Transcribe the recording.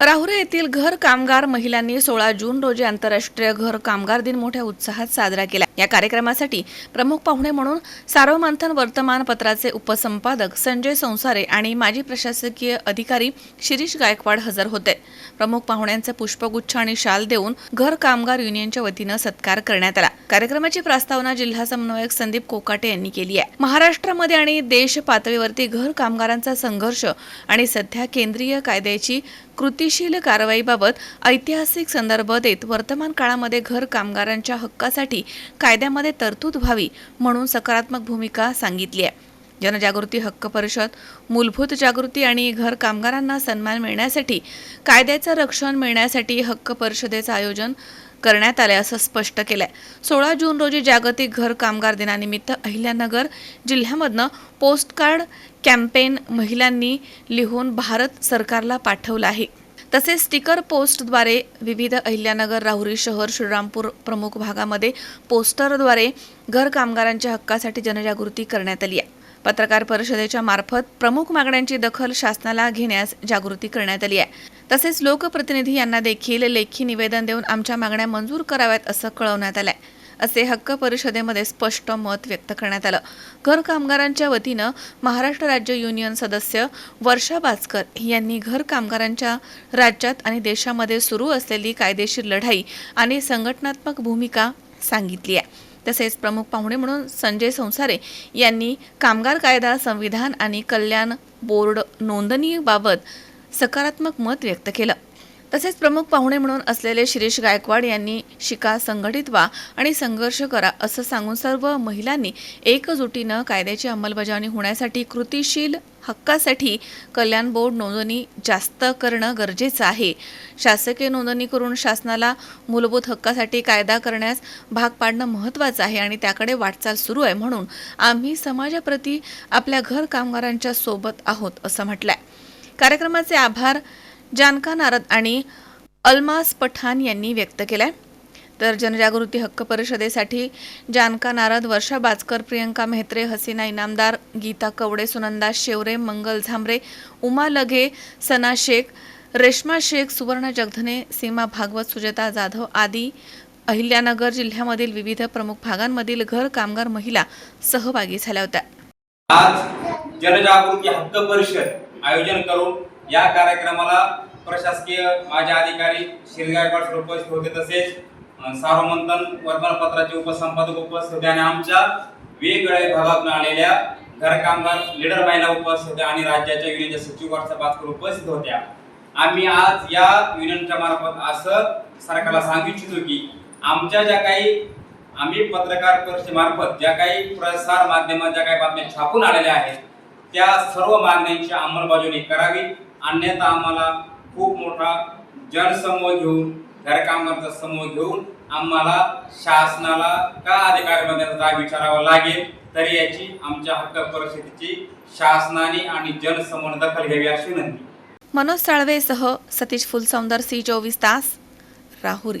राहुरे येथील घर कामगार महिलांनी सोळा जून रोजी आंतरराष्ट्रीय घर कामगार दिन मोठ्या उत्साहात साजरा केला. या कार्यक्रमासाठी प्रमुख पाहुणे म्हणून सार्वमंथन वर्तमानपत्राचे उपसंपादक संजय संसारे आणि माजी प्रशासकीय अधिकारी शिरीष गायकवाड हजर होते. प्रमुख पाहुण्यांचे पुष्पगुच्छ आणि शाल देऊन घर कामगार युनियनच्या वतीनं सत्कार करण्यात आला. कार्यक्रमाची प्रस्तावना जिल्हा समन्वयक संदीप कोकाटे यांनी केली आहे. महाराष्ट्रामध्ये आणि देश पातळीवरती घर कामगारांचा संघर्ष आणि सध्या केंद्रीय कायद्याची कृतीशील कारवाईबाबत ऐतिहासिक संदर्भ देत वर्तमान काळामध्ये घर कामगारांच्या हक्कासाठी कायद्यामध्ये तरतूद व्हावी म्हणून सकारात्मक भूमिका सांगितली आहे. जनजागृती हक्क परिषद मूलभूत जागृती आणि घर कामगारांना सन्मान मिळण्यासाठी कायद्याचं रक्षण मिळण्यासाठी हक्क परिषदेचं आयोजन करण्यात आले असं स्पष्ट केलंय. सोळा जून रोजी जागतिक घर कामगार दिनानिमित्त अहिल्यानगर जिल्ह्यामधनं पोस्टकार्ड कॅम्पेन महिलांनी लिहून भारत सरकारला पाठवलं आहे. तसेच स्टिकर पोस्टद्वारे विविध अहिल्यानगर राहुरी शहर श्रीरामपूर प्रमुख भागामध्ये पोस्टरद्वारे घर कामगारांच्या हक्कासाठी जनजागृती करण्यात आली आहे. पत्रकार परिषदेच्या मार्फत प्रमुख मागण्यांची दखल शासनाला घेण्यास जागृती करण्यात आली आहे. तसेच लोकप्रतिनिधी यांना देखील लेखी निवेदन देऊन आमच्या मागण्या मंजूर कराव्यात असं कळवण्यात आलंय. असे हक्क परिषदेमध्ये स्पष्ट मत व्यक्त करण्यात आलं. घर कामगारांच्या वतीनं महाराष्ट्र राज्य युनियन सदस्य वर्षा बाचकर यांनी घर कामगारांच्या राज्यात आणि देशामध्ये सुरू असलेली कायदेशीर लढाई आणि संघटनात्मक भूमिका सांगितली आहे. तसेच प्रमुख पाहुणे म्हणून संजय संसारे यांनी कामगार कायदा संविधान आणि कल्याण बोर्ड नोंदणीबाबत सकारात्मक मत व्यक्त केलं. तसेच प्रमुख पाहुणे म्हणून असलेले शिरीष गायकवाड यांनी शिका संघटित व्हा आणि संघर्ष करा असं सांगून सर्व महिलांनी एकजुटीनं कायद्याची अंमलबजावणी होण्यासाठी कृतीशील हक्कासाठी कल्याण बोर्ड नोंदणी जास्त करणं गरजेचं आहे. शासकीय नोंदणी करून शासनाला मूलभूत हक्कासाठी कायदा करण्यास भाग पाडणं महत्त्वाचं आहे आणि त्याकडे वाटचाल सुरू आहे म्हणून आम्ही समाजाप्रती आपल्या घर कामगारांच्या सोबत आहोत असं म्हटलंय. कार्यक्रमाचे आभार जानका नारद आणि अल्मास पठाण यांनी व्यक्त केलाय. तर जनजागृती हक्क परिषदेसाठी जानका नारद वर्षा बाचकर प्रियंका मेहत्रे हसीना इनामदार गीता कवडे सुनंदा शेवरे मंगल झांबरे उमा लघे सना शेख रेश्मा शेख सुवर्ण जगधने सीमा भागवत सुजाता जाधव आदी अहिल्यानगर जिल्ह्यामधील विविध प्रमुख भागांमधील घर कामगार महिला सहभागी झाल्या होत्या. आज जनजागृती हक्क परिषद आयोजन करून या कार्यक्रमाला प्रशासकीय माझे अधिकारी श्री गायकवाड सर उपस्थित होते तसेच सार्वमंथन वर्तमानपत्राचे उपसंपादक उपस्थित होते आणि आमच्या वेगवेगळ्या भागातून आलेल्या घरकामगार लीडर महिला उपस्थित होत्या आणि राज्याच्या युनियनच्या सचिव वाटचापातकर उपस्थित होत्या. आम्ही आज या युनियनच्या मार्फत असं सरकारला सांगू इच्छितो की आमच्या ज्या काही आम्ही पत्रकार परिषदेमार्फत ज्या काही प्रसार माध्यमात ज्या काही बातम्या छापून आलेल्या आहेत त्या सर्व मागण्यांची अंमलबजावणी करावी. अन्यथा आम्हाला खूप मोठा जनसमूह घेऊन घरकामांचा समूह घेऊन आम्हाला शासनाला का अधिकार बनण्याचा विचारावा लागेल? तरी याची आमच्या हक्क परिस्थितीची शासनाने आणि जनसमूह दखल घ्यावी अशी विनंती. मनोज साळवेसह सतीश फुलसौंदर सी चोवीस तास राहुरी.